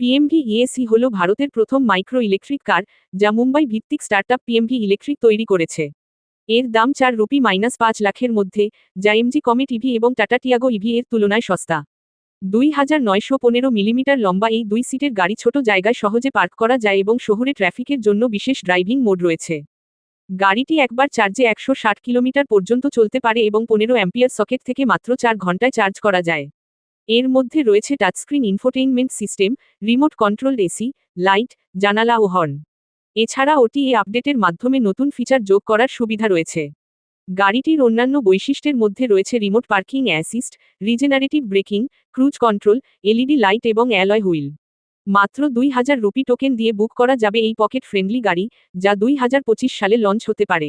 পিএমভি EAC হল ভারতের প্রথম মাইক্রো ইলেকট্রিক কার যা মুম্বাই ভিত্তিক স্টার্টআপ পিএমভি ইলেকট্রিক তৈরি করেছে। এর দাম চার রুপি মাইনাস পাঁচ লাখের মধ্যে, যা এমজি কমেট ইভি এবং টাটা টিয়াগো ইভি এর তুলনায় সস্তা। দুই হাজার নয়শো পনেরো মিলিমিটার লম্বা এই দুই সিটের গাড়ি ছোট জায়গায় সহজে পার্ক করা যায় এবং শহরে ট্রাফিকের জন্য বিশেষ ড্রাইভিং মোড রয়েছে। গাড়িটি একবার চার্জে একশো ষাট কিলোমিটার পর্যন্ত চলতে পারে এবং পনেরো অ্যাম্পিয়ার সকেট থেকে মাত্র চার ঘন্টায় চার্জ করা যায়। এর মধ্যে রয়েছে touchscreen infotainment system remote control AC light জানালা ও হর্ন এছাড়া ওটিএ আপডেটের মাধ্যমে নতুন ফিচার যোগ করার সুবিধা রয়েছে। গাড়িটির অন্যান্য বৈশিষ্ট্যের মধ্যে রয়েছে remote parking assist regenerative braking cruise control LED light এবং অ্যালয় হুইল মাত্র দুই হাজার রুপি টোকেন দিয়ে বুক করা যাবে এই পকেট ফ্রেন্ডলি গাড়ি, যা দুই হাজার পঁচিশ সালে লঞ্চ হতে পারে।